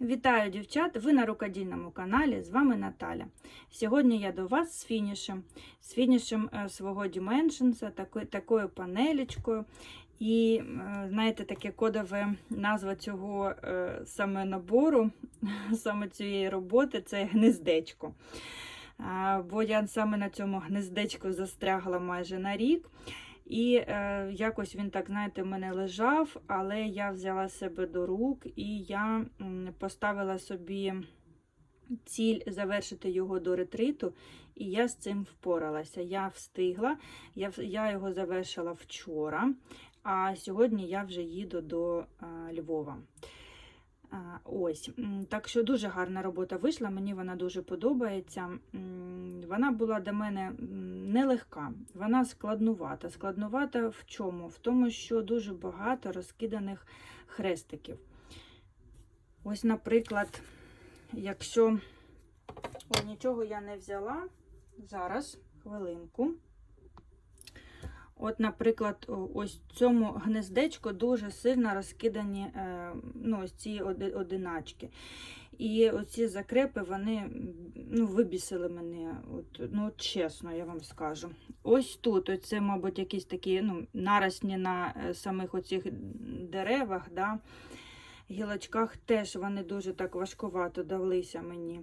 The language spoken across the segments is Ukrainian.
Вітаю дівчат! Ви на рукодільному каналі. З вами Наталя. Сьогодні я до вас з фінішем, з фінішем е, свого Dimensions, такою, такою панелечкою. І, е, знаєте, таке кодове назва цього е, саме набору, саме цієї роботи це гнездечко. Бо я саме на цьому гнездечку застрягла майже на рік. І е, якось він так, знаєте, в мене лежав, але я взяла себе до рук і я поставила собі ціль завершити його до ретриту, і я з цим впоралася. Я встигла, я, я його завершила вчора, а сьогодні я вже їду до е, Львова. А, Ось, так що дуже гарна робота вийшла, мені вона дуже подобається. Вона була до мене нелегка, вона складнувата. Складнувата в чому? В тому, що дуже багато розкиданих хрестиків. Ось, наприклад, якщо Ой, нічого я не взяла, зараз, хвилинку. От, наприклад, ось цьому гнездечку дуже сильно розкидані е, ну, ось ці одиначки. І оці закрепи, вони ну, вибісили мене, от, ну, чесно, я вам скажу. Ось тут, ось це, мабуть, якісь такі ну, наросні на е, самих оцих деревах, да, гілочках теж вони дуже так важкувато давлися мені.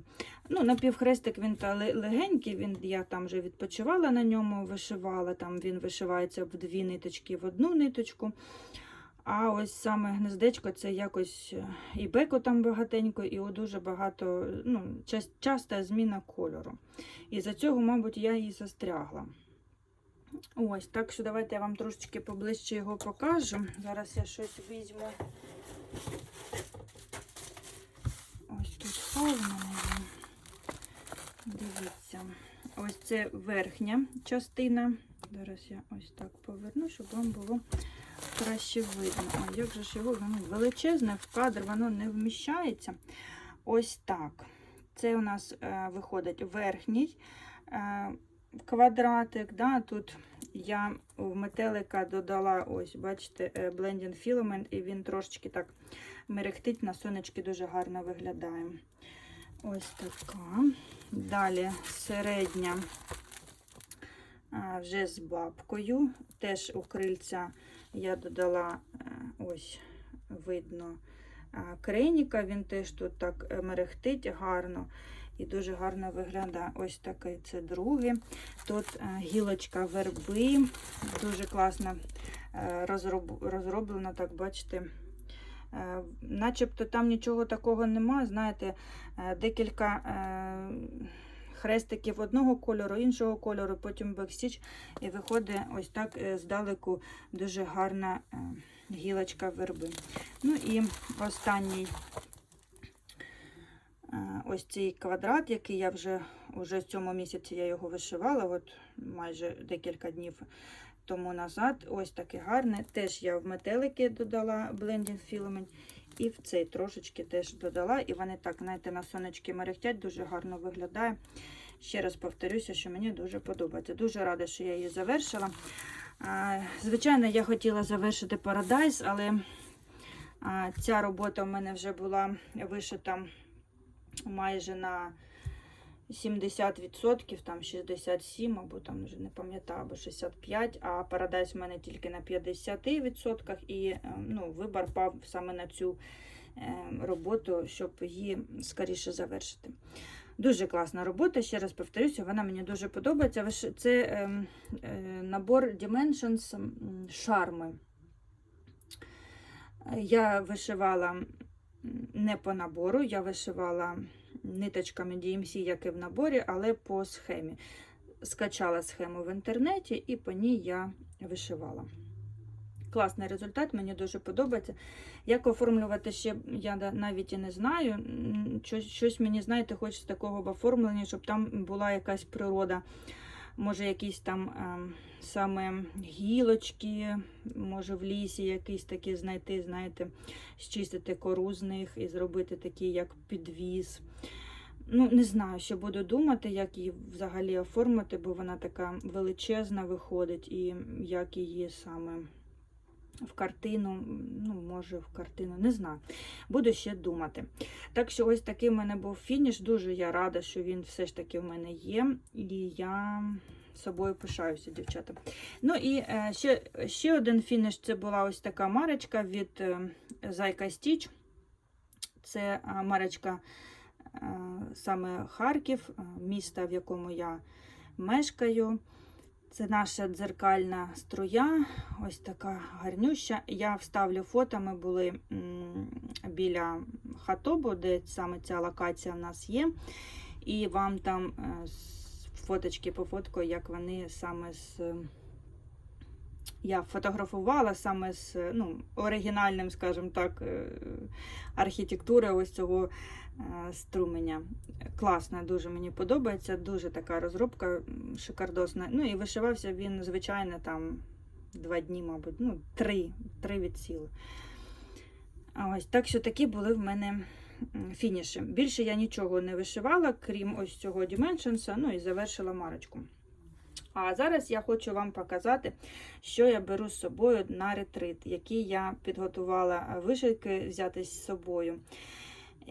Ну, напівхрестик він та легенький, він, я там вже відпочивала на ньому, вишивала, там він вишивається в дві ниточки, в одну ниточку. А ось саме гнездечко це якось е, і беку там багатенько, і дуже багато, ну, часта зміна кольору. І за цього, мабуть, я і застрягла. Ось, так що давайте я вам трошечки поближче його покажу. Зараз я щось візьму. Ось тут мене. Дивіться, ось це верхня частина. Зараз я ось так поверну, щоб вам було краще видно. О, як же ж його величезне в кадр, воно не вміщається. Ось так. Це у нас е, виходить верхній е, квадратик. Да? Тут я в метелика додала, ось, бачите, е, Blending Filament, і він трошечки так мерехтить, на сонечки дуже гарно виглядає. Ось така. Далі середня вже з бабкою. Теж у крильця я додала е, ось видно креніка. Він теж тут так е, мерехтить гарно і дуже гарно виглядає. Ось такий це другий. Тут е, гілочка верби, дуже класно е, розроб- розроблена, так бачите. Е, Начебто там нічого такого нема. Знаєте, е, декілька е, хрестиків одного кольору, іншого кольору, потім бекстіч, і виходить ось так е, здалеку дуже гарна е, гілочка верби. Ну і останній е, ось цей квадрат, який я вже уже в цьому місяці я його вишивала, от майже декілька днів тому назад. Ось таке гарне. Теж я в метелики додала Blending Filament. І в цей трошечки теж додала. І вони так, знаєте, на сонечки мерехтять, дуже гарно виглядає. Ще раз повторюся, що мені дуже подобається. Дуже рада, що я її завершила. Звичайно, я хотіла завершити Paradise, але ця робота в мене вже була вишита майже на 70%, там 67, або там вже не пам'ятаю, або 65, а Paradise в мене тільки на 50%, і е, ну, вибор пав саме на цю е, роботу, щоб її скоріше завершити. Дуже класна робота, ще раз повторюся, вона мені дуже подобається. Це е, набор Dimensions шарми. Я вишивала не по набору, я вишивала ниточками DMC, як і в наборі, але по схемі. Скачала схему в інтернеті і по ній я вишивала. Класний результат, мені дуже подобається. Як оформлювати ще, я навіть і не знаю. Щось, мені, знаєте, хочеться такого в оформленні, щоб там була якась природа. Може, якісь там е, саме гілочки, може в лісі якісь такі знайти, знаєте, зчистити кору з них і зробити такий, як підвіз. Ну, не знаю, що буду думати, як її взагалі оформити, бо вона така величезна виходить, і як її саме в картину, ну, може, в картину, не знаю. Буду ще думати. Так що ось такий в мене був фініш. Дуже я рада, що він все ж таки в мене є. І я собою пишаюся, дівчата. Ну і е, ще, ще один фініш це була ось така марочка від е, Зайка Стіч. Це е, марочка саме Харків, міста, в якому я мешкаю. Це наша дзеркальна струя, ось така гарнюща. Я вставлю фото, ми були біля хатобу, де саме ця локація в нас є. І вам там е, фоточки пофоткаю, як вони саме з. Я фотографувала саме з ну, оригінальним, скажімо так, е, архітектури ось цього струменя. Класно, дуже мені подобається, дуже така розробка шикардосна. Ну і вишивався він, звичайно, там два дні, мабуть, ну, три, три від сіли. Ось, так що такі були в мене фініші. Більше я нічого не вишивала, крім ось цього Dimensions, ну і завершила марочку. А зараз я хочу вам показати, що я беру з собою на ретрит, які я підготувала вишивки взяти з собою.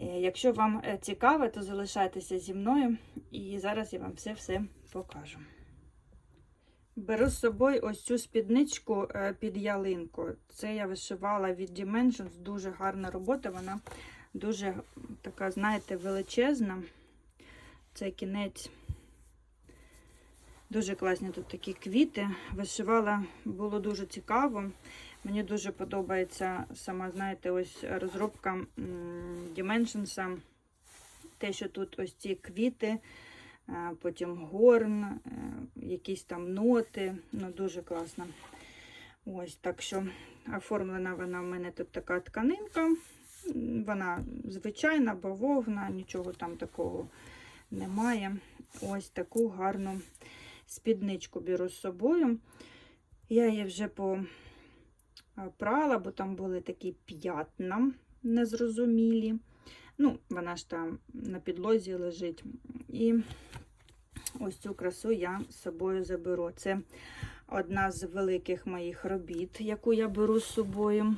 Е, Якщо вам е, цікаво, то залишайтеся зі мною, і зараз я вам все-все покажу. Беру з собою ось цю спідничку е, під ялинку. Це я вишивала від Dimensions, дуже гарна робота, вона дуже така, знаєте, величезна. Це кінець. Дуже класні тут такі квіти. Вишивала, було дуже цікаво. Мені дуже подобається сама, знаєте, ось розробка Dimensions. Те, що тут ось ці квіти, е, потім горн, е, якісь там ноти. Ну, дуже класно. Ось, так що оформлена вона в мене тут така тканинка. Вона звичайна, бавовна, нічого там такого немає. Ось таку гарну спідничку беру з собою. Я її вже попрала, бо там були такі п'ятна незрозумілі. Ну, вона ж там на підлозі лежить. І ось цю красу я з собою заберу. Це одна з великих моїх робіт, яку я беру з собою.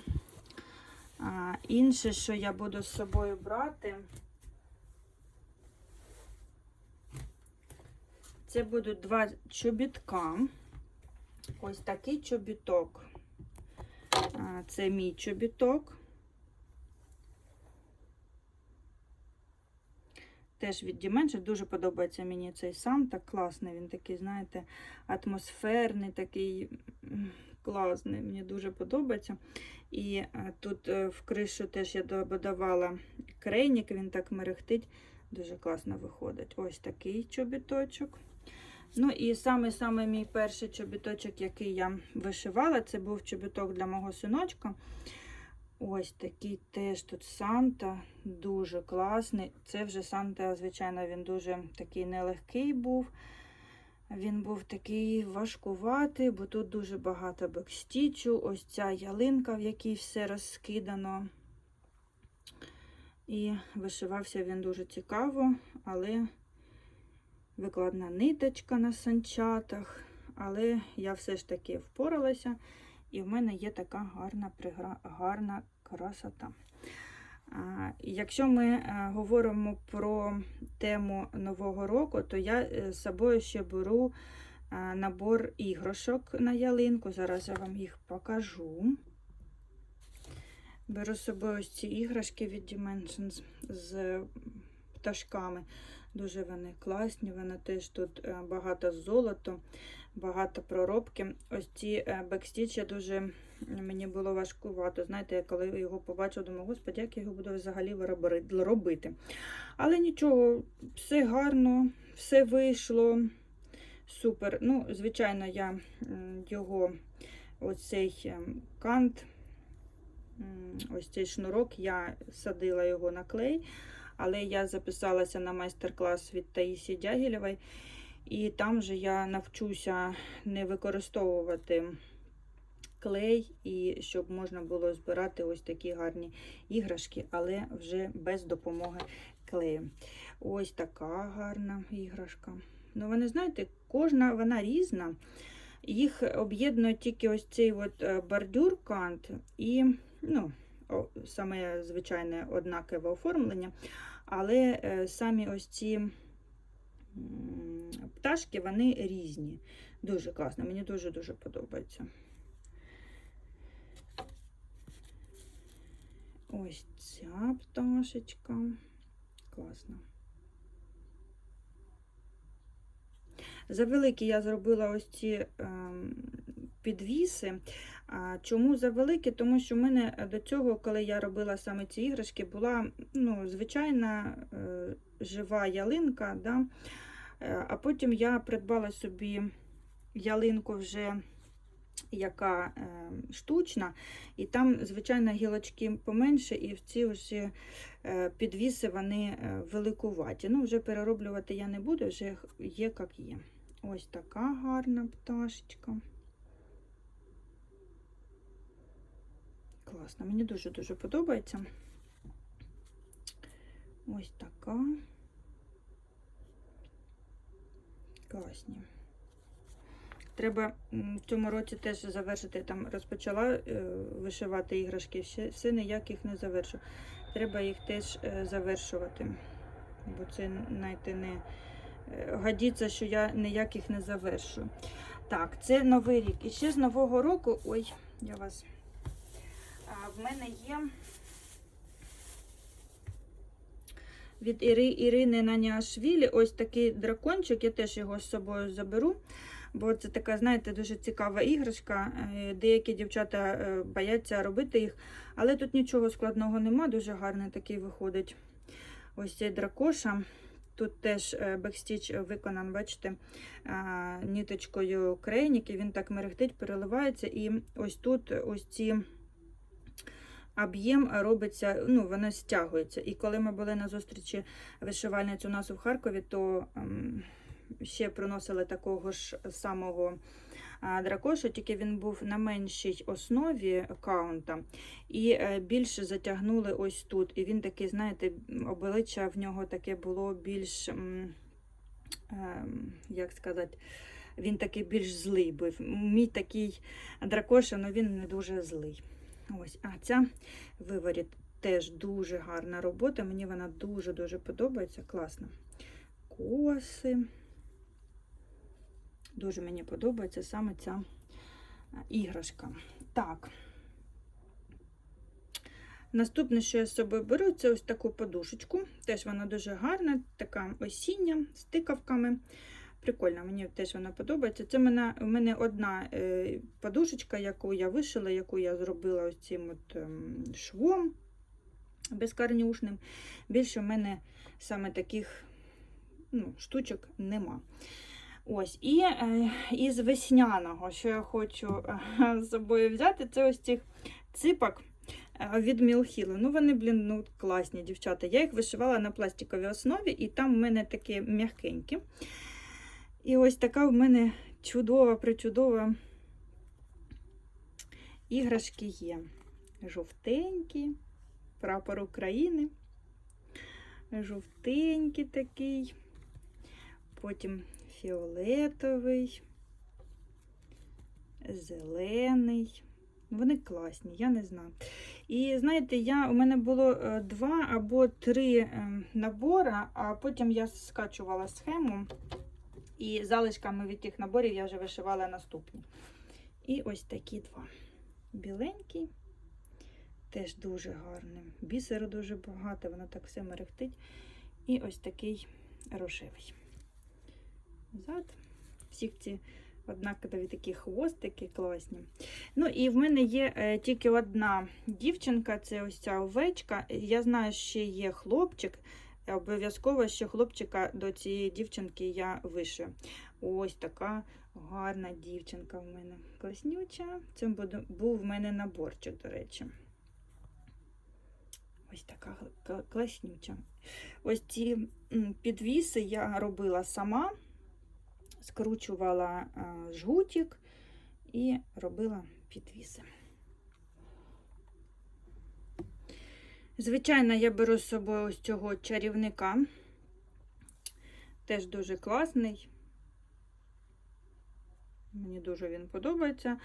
А, інше, що я буду з собою брати, це будуть два чобітка. Ось такий чобіток. Це мій чобіток. Теж від Dimension. Дуже подобається мені цей Санта. Класний. Він такий, знаєте, атмосферний, такий класний. Мені дуже подобається. І е, тут е, в кришу теж я додавала крейник, він так мерехтить. Дуже класно виходить. Ось такий чобіточок. Ну і саме-саме мій перший чобіточок, який я вишивала, це був чобіток для мого синочка. Ось такий теж тут Санта, дуже класний. Це вже Санта, звичайно, він дуже такий нелегкий був. Він був такий важкуватий, бо тут дуже багато бекстічу. Ось ця ялинка, в якій все розкидано. І вишивався він дуже цікаво, але викладна ниточка на санчатах. Але я все ж таки впоралася, і в мене є така гарна, гарна красота. Якщо ми е, говоримо про тему Нового року, то я е, з собою ще беру е, набор іграшок на ялинку. Зараз я вам їх покажу. Беру з собою ці іграшки від Dimensions з пташками. Дуже вони класні, вони теж тут е, багато золоту, багато проробки. Ось ці е, бекстічі дуже мені було важкувато. Знаєте, я коли його побачила, думаю, господи, як я його буду взагалі робити. Але нічого, все гарно, все вийшло. Супер. Ну, звичайно, я його оцей ем, кант, ось цей шнурок, я садила його на клей. Але я записалася на майстер-клас від Таїсі Дягілєвої, і там же я навчуся не використовувати клей, і щоб можна було збирати ось такі гарні іграшки, але вже без допомоги клею. Ось така гарна іграшка. Ну, вони, знаєте, кожна вона різна. Їх об'єднує тільки ось цей от е, бордюр кант і ну, саме звичайне однакове оформлення. Але е, самі ось ці пташки, вони різні. Дуже класно, мені дуже-дуже подобається. Ось ця пташечка. Класно. Завеликі я зробила ось ці ем, підвіси. Чому завеликі? Тому що в мене до цього, коли я робила саме ці іграшки, була ну, звичайна е, жива ялинка. Да? Е, А потім я придбала собі ялинку вже яка е, штучна, і там, звичайно, гілочки поменше, і в ці ось е, підвіси вони е, великуваті. Ну, вже перероблювати я не буду, вже є як є. Ось така гарна пташечка. Класно, мені дуже-дуже подобається. Ось така. Класні. Треба в цьому році теж завершити. Там розпочала е, вишивати іграшки, все ніяких не завершу. Треба їх теж е, завершувати. Бо це знаєте, не е, годиться, що я ніяких не завершу. Так, це новий рік. І ще з Нового року. Ой, я вас. В мене є від Іри, Ірини Наніашвілі ось такий дракончик, я теж його з собою заберу. Бо це така, знаєте, дуже цікава іграшка. Е, Деякі дівчата е, бояться робити їх, але тут нічого складного нема, дуже гарний такий виходить. Ось цей дракоша. Тут теж е, бекстіч виконаний, бачите, ніточкою крейніки, він так мерехтить, переливається. І ось тут ось ці об'єм робиться, ну, воно стягується. І коли ми були на зустрічі вишивальниць у нас у Харкові, то ем, ще приносили такого ж самого дракошу, тільки він був на меншій основі каунта, і е, більше затягнули ось тут. І він такий, знаєте, обличчя в нього таке було більш, ем, як сказати, він такий більш злий був. Мій такий дракоша, але він не дуже злий. Ось, а ця виворіт теж дуже гарна робота. Мені вона дуже-дуже подобається. Класно. Коси. Дуже мені подобається саме ця іграшка. Так. Наступне, що я з собою беру, це ось таку подушечку. Теж вона дуже гарна, така осіння з тикавками. Прикольно, мені теж вона подобається. Це мене, в мене одна е, подушечка, яку я вишила, яку я зробила ось цим от, ем, швом безкарнюшним. Більше в мене саме таких ну, штучок нема. Ось, І е, із весняного, що я хочу е, з собою взяти, це ось цих ципок е, від Мілхіла. Ну, вони, блін, ну, класні дівчата. Я їх вишивала на пластиковій основі, і там в мене такі м'якенькі. І ось така в мене чудова, причудова іграшки є. Жовтенькі, прапор України. Жовтенький такий, потім фіолетовий, зелений. Вони класні, я не знаю. І знаєте, я, у мене було е, два або три е, набори, а потім я скачувала схему. І залишками від тих наборів я вже вишивала наступні. І ось такі два. Біленький, теж дуже гарний. Бісеру дуже багато, воно так все мерехтить. І ось такий рожевий. Зад. Всіх ці однакові такі хвостики класні. Ну, і в мене є е, тільки одна дівчинка, це ось ця овечка. Я знаю, що є хлопчик. Обов'язково ще хлопчика до цієї дівчинки я вишию. Ось така гарна дівчинка в мене. Класнюча. Це був в мене наборчик, до речі. Ось така класнюча. Ось ці підвіси я робила сама, скручувала жгутик і робила підвіси. Звичайно, я беру з собою ось цього чарівника. Теж дуже класний. Мені дуже він подобається.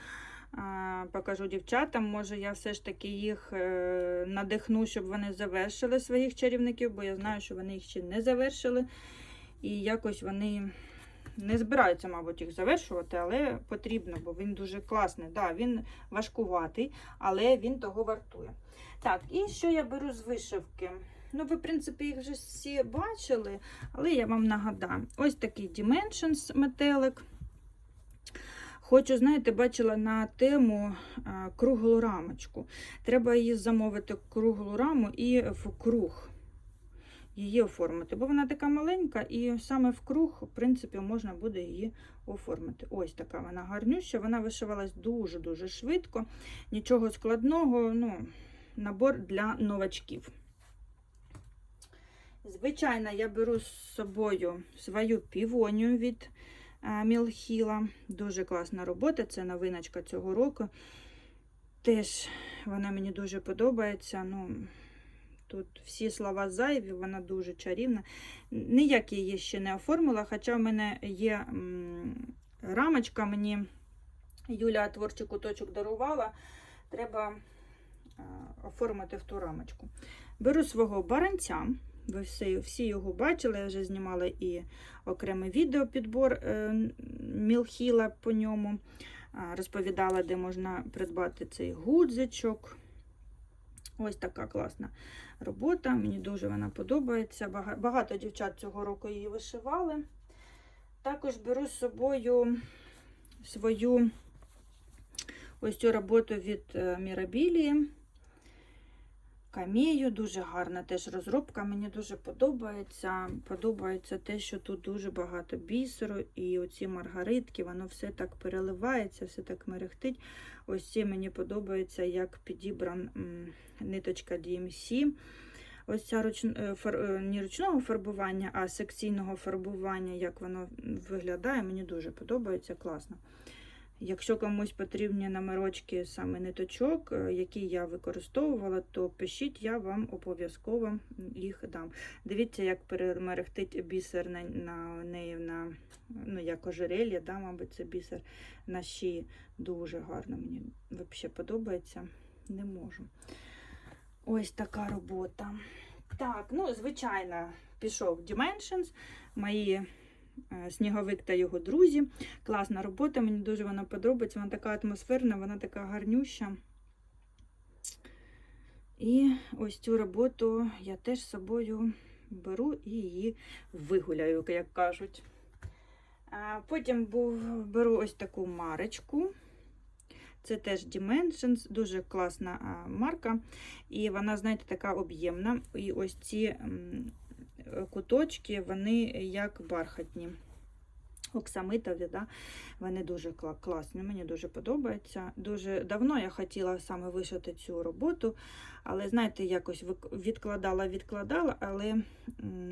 Покажу дівчатам. Може, я все ж таки їх е, надихну, щоб вони завершили своїх чарівників, бо я знаю, що вони їх ще не завершили. І якось вони не збираються, мабуть, їх завершувати, але потрібно, бо він дуже класний. Да, він важкуватий, але він того вартує. Так, і що я беру з вишивки? Ну, ви, в принципі, їх вже всі бачили, але я вам нагадаю. Ось такий Dimensions метелик. Хочу, знаєте, бачила на тему круглу рамочку. Треба її замовити круглу раму і в круг її оформити, бо вона така маленька, і саме в круг, в принципі, можна буде її оформити. Ось така вона гарнюща, вона вишивалась дуже-дуже швидко, нічого складного, ну, набор для новачків. Звичайно, я беру з собою свою півонію від Мілхіла. Дуже класна робота, це новиночка цього року. Теж вона мені дуже подобається. Ну, Тут всі слова зайві, вона дуже чарівна. Ніяк її ще не оформила, хоча в мене є рамочка, мені Юля творчий куточок дарувала. Треба а, оформити в ту рамочку. Беру свого баранця. Ви всі, всі його бачили, я вже знімала і окремий відеопідбор е, Мілхіла по ньому. Розповідала, де можна придбати цей гудзичок. Ось така класна робота. Мені дуже вона подобається. Багато дівчат цього року її вишивали. Також беру з собою свою ось цю роботу від Мірабілії. Камію, дуже гарна теж розробка, мені дуже подобається. Подобається те, що тут дуже багато бісеру, і оці маргаритки, воно все так переливається, все так мерехтить. Ось ці мені подобається, як підібран ниточка DMC. Ось ця руч... фар... не ручного фарбування, а секційного фарбування, як воно виглядає, мені дуже подобається, класно. Якщо комусь потрібні номерочки саме ниточок, які я використовувала, то пишіть, я вам обов'язково їх дам. Дивіться, як перемерехтить бісер на, на неї на ну, як ожерелья, да, мабуть, це бісер на шиї. Дуже гарно. Мені взагалі подобається, не можу. Ось така робота. Так, ну, звичайно, пішов Dimensions. Мої Сніговик та його друзі. Класна робота, мені дуже вона подобається. Вона така атмосферна, вона така гарнюща. І ось цю роботу я теж з собою беру і її вигуляю, як кажуть. Потім беру ось таку марочку. Це теж Dimensions, дуже класна марка. І вона, знаєте, така об'ємна. І ось ці куточки, вони як бархатні. Оксамитові, да? вони дуже класні, мені дуже подобається. Дуже давно я хотіла саме вишити цю роботу, але, знаєте, якось відкладала, відкладала, але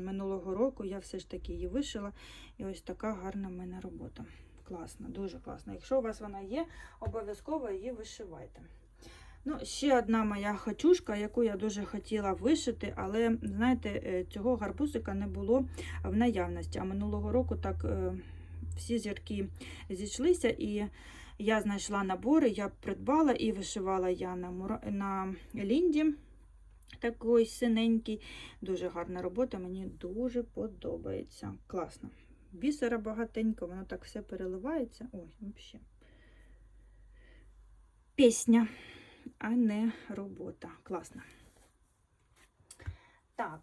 минулого року я все ж таки її вишила. І ось така гарна в мене робота. Класна, дуже класна. Якщо у вас вона є, обов'язково її вишивайте. Ну, Ще одна моя хочушка, яку я дуже хотіла вишити, але, знаєте, цього гарбузика не було в наявності. А минулого року так всі зірки зійшлися, і я знайшла набори, я придбала і вишивала я на, мура... на лінді. Такий синенький, дуже гарна робота, мені дуже подобається. Класно. Бісера багатенько, воно так все переливається. Ой, взагалі. Пісня, а не робота. Класно. Так,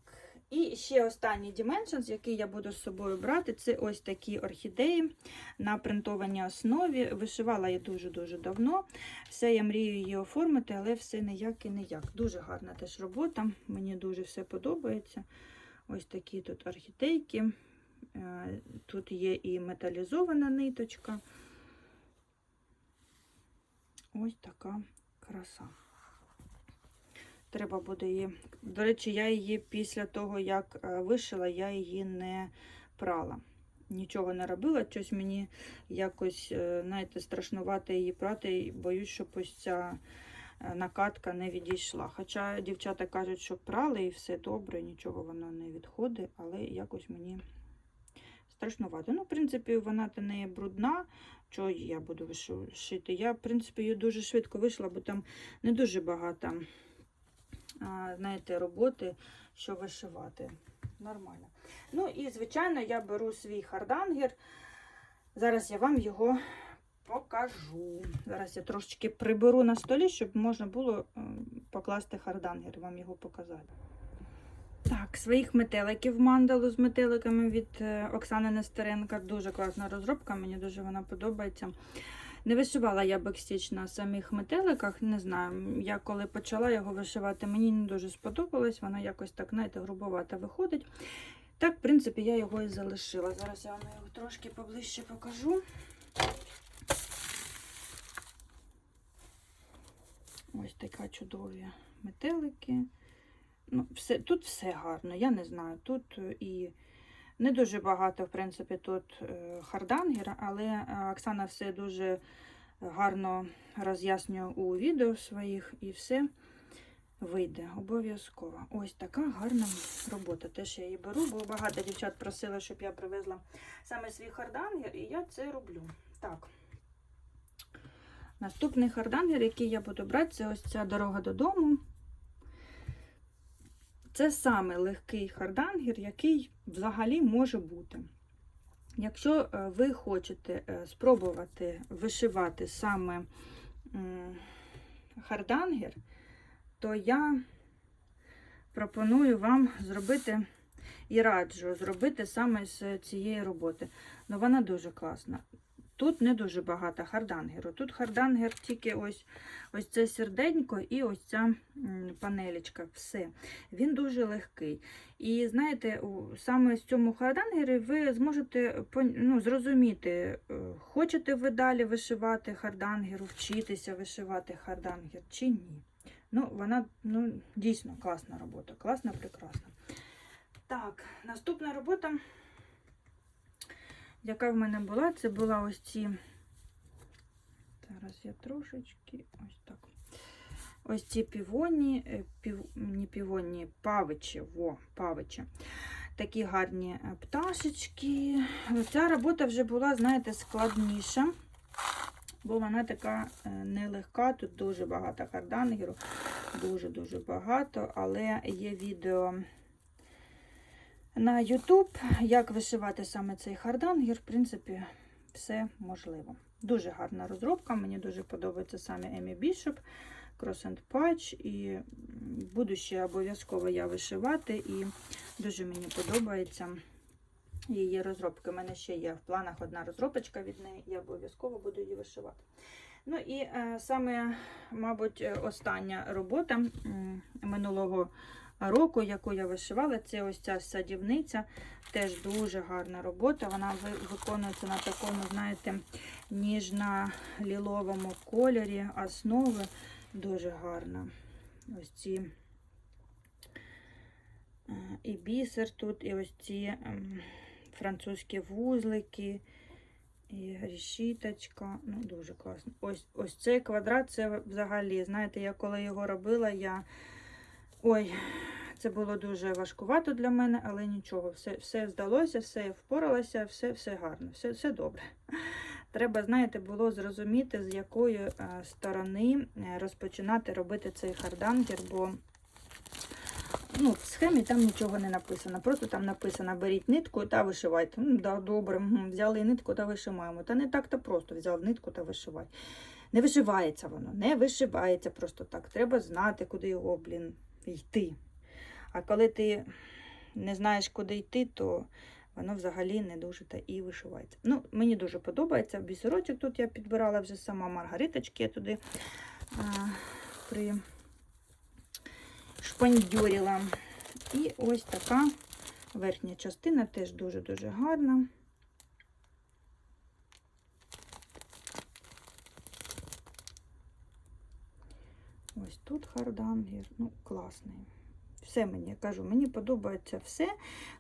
і ще останній Dimensions, який я буду з собою брати, це ось такі орхідеї на принтованій основі. Вишивала я дуже-дуже давно. Все, я мрію її оформити, але все ніяк і ніяк. Дуже гарна теж робота, мені дуже все подобається. Ось такі тут орхідейки. Е, тут є і металізована ниточка. Ось така краса. Треба буде її. До речі, я її після того, як е, вишила, я її не прала. Нічого не робила, щось мені якось, е, знаєте, страшнувато її прати, і боюсь, щоб ось ця е, накатка не відійшла. Хоча дівчата кажуть, що прали і все добре, нічого воно не відходить, але якось мені страшнувато. Ну, в принципі, вона то не брудна. Чого я буду шити? Я, в принципі, її дуже швидко вийшла, бо там не дуже багато знаєте, роботи, що вишивати. Нормально. Ну і, звичайно, я беру свій хардангер. Зараз я вам його покажу. Зараз я трошечки приберу на столі, щоб можна було ем, покласти хардангер, вам його показати. Так, своїх метеликів мандалу з метеликами від е, Оксани Нестеренка. Дуже класна розробка, мені дуже вона подобається. Не вишивала я бекстіч на самих метеликах, не знаю. Я коли почала його вишивати, мені не дуже сподобалось, воно якось так, знаєте, грубовато виходить. Так, в принципі, я його і залишила. Зараз я вам його трошки поближче покажу. Ось така чудові метелики. Ну, все, тут все гарно, я не знаю. Тут е, і не дуже багато, в принципі, тут е, хардангера, але е, Оксана все дуже гарно роз'яснює у відео своїх і все вийде обов'язково. Ось така гарна робота. Теж я її беру, бо багато дівчат просили, щоб я привезла саме свій хардангер, і я це роблю. Так. Наступний хардангер, який я буду брати, це ось ця дорога додому. Це саме легкий хардангер, який взагалі може бути. Якщо е, ви хочете е, спробувати вишивати саме хардангер, то я пропоную вам зробити і раджу зробити саме з цієї роботи. Ну, вона дуже класна. Тут не дуже багато хардангеру. Тут хардангер тільки ось ось це серденько і ось ця панелечка. Все. Він дуже легкий. І знаєте, саме з цьому хардангері ви зможете ну, зрозуміти, е, хочете ви далі вишивати хардангеру, вчитися вишивати хардангер чи ні. Ну, вона ну, дійсно класна робота, класна, прекрасна. Так, наступна робота, яка в мене була, це була ось ці. Зараз я трошечки ось так. Ось ці півоні, е, пів, не півоні, павичі, во, павичі. Такі гарні е, пташечки. Ця робота вже була, знаєте, складніша, бо вона така е, нелегка. Тут дуже багато хардангеру, дуже-дуже багато, але є відео на YouTube, як вишивати саме цей хардангер. В принципі, все можливо. Дуже гарна розробка, мені дуже подобається саме Емі Бішоп. Cross and Patch, і буду ще обов'язково я вишивати, і дуже мені подобається її розробки. У мене ще є в планах одна розробочка від неї, я обов'язково буду її вишивати. Ну і е, саме, мабуть, остання робота минулого року, яку я вишивала, це ось ця садівниця. Теж дуже гарна робота. Вона виконується на такому, знаєте, ніжно-ліловому кольорі основи. Дуже гарна. Ось ці е, і бісер тут, і ось ці ем, французькі вузлики, і решіточка. Ну, дуже класно. Ось, ось цей квадрат, це взагалі, знаєте, я коли його робила, я. Ой, це було дуже важкувато для мене, але нічого, все, все здалося, все впоралося, все, все гарно, все, все добре. Треба, знаєте, було зрозуміти, з якої е, сторони е, розпочинати робити цей хардангер, бо ну, в схемі там нічого не написано. Просто там написано беріть нитку та вишивайте. Ну, да, добре, взяли нитку та вишиваємо. Та не так-то просто взяв нитку та вишивай. Не вишивається воно, не вишивається просто так. Треба знати, куди його, блін, йти. А коли ти не знаєш, куди йти, то воно взагалі не дуже та і вишивається. Ну, мені дуже подобається. Бісерочок тут я підбирала вже сама маргариточки, я туди а, при шпандьорила. І ось така верхня частина теж дуже-дуже гарна. Хардангер, ну, класний. Все мені я кажу, мені подобається все.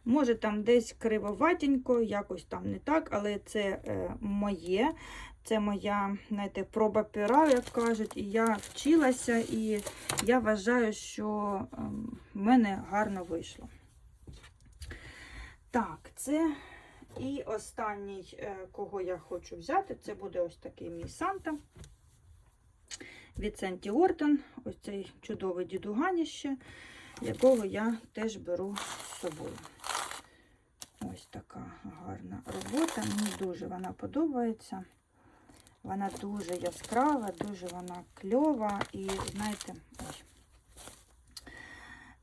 Може там десь кривоватенько, якось там не так, але це е, моє. Це моя, знаєте, проба пера, як кажуть, і я вчилася, і я вважаю, що ем, в мене гарно вийшло. Так, це І останній, е, кого я хочу взяти, це буде ось такий мій Санта від Сенті Ортон. Ось цей чудовий дідуганіще, якого я теж беру з собою. Ось така гарна робота. Мені дуже вона подобається. Вона дуже яскрава, дуже вона кльова. І знаєте,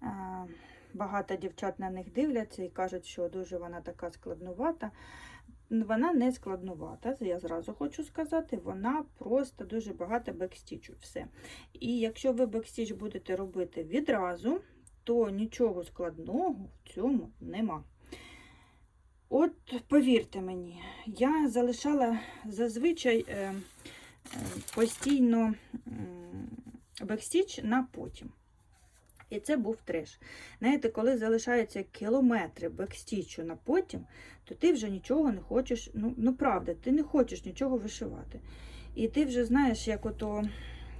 а, багато дівчат на них дивляться і кажуть, що дуже вона така складнувата. Вона не складнувата, я зразу хочу сказати, вона просто дуже багато бекстічу. Все. І якщо ви бекстіч будете робити відразу, то нічого складного в цьому нема. От повірте мені, я залишала зазвичай е, е, постійно бекстіч на потім. І це був треш. Знаєте, коли залишаються кілометри бекстічу на потім, то ти вже нічого не хочеш. Ну, ну правда, ти не хочеш нічого вишивати. І ти вже знаєш, як ото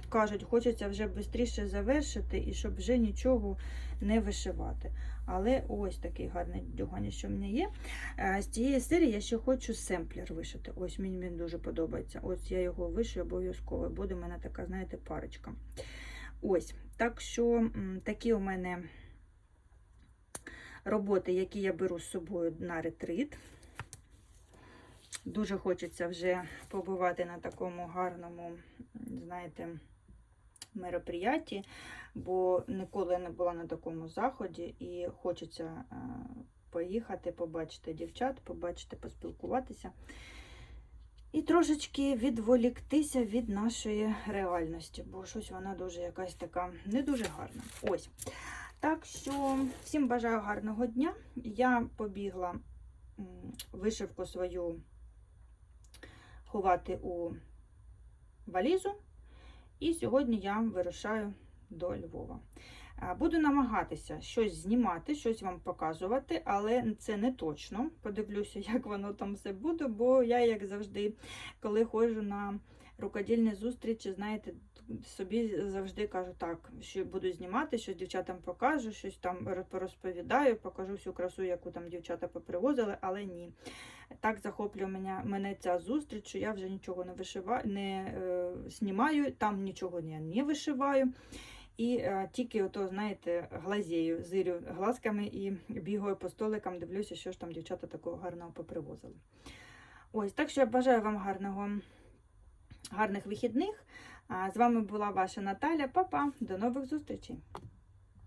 кажуть, хочеться вже швидше завершити і щоб вже нічого не вишивати. Але ось такий гарний дюгані, що в мене є. Е, З цієї серії я ще хочу семплер вишити. Ось мені він дуже подобається. Ось я його вишию обов'язково. Буде в мене така, знаєте, парочка. Ось. Так що такі у мене роботи, які я беру з собою на ретрит. Дуже хочеться вже побувати на такому гарному, знаєте, мероприятті, бо ніколи не була на такому заході і хочеться е, поїхати, побачити дівчат, побачити, поспілкуватися. І трошечки відволіктися від нашої реальності, бо щось вона дуже якась така не дуже гарна. Ось. Так що всім бажаю гарного дня. Я побігла вишивку свою ховати у валізу. І сьогодні я вирушаю до Львова. Буду намагатися щось знімати, щось вам показувати, але це не точно. Подивлюся, як воно там все буде, бо я, як завжди, коли ходжу на рукодільні зустрічі, знаєте, собі завжди кажу так, що буду знімати, щось дівчатам покажу, щось там порозповідаю, покажу всю красу, яку там дівчата попривозили, але ні. Так захоплює мене, мене ця зустріч, що я вже нічого не вишиваю, не е, знімаю, там нічого не, не вишиваю. І е, тільки ото, знаєте, глазею, зирю глазками і бігаю по столикам, дивлюся, що ж там дівчата такого гарного попривозили. Ось, так що я бажаю вам гарного, гарних вихідних. З вами була ваша Наталя. Па-па, до нових зустрічей!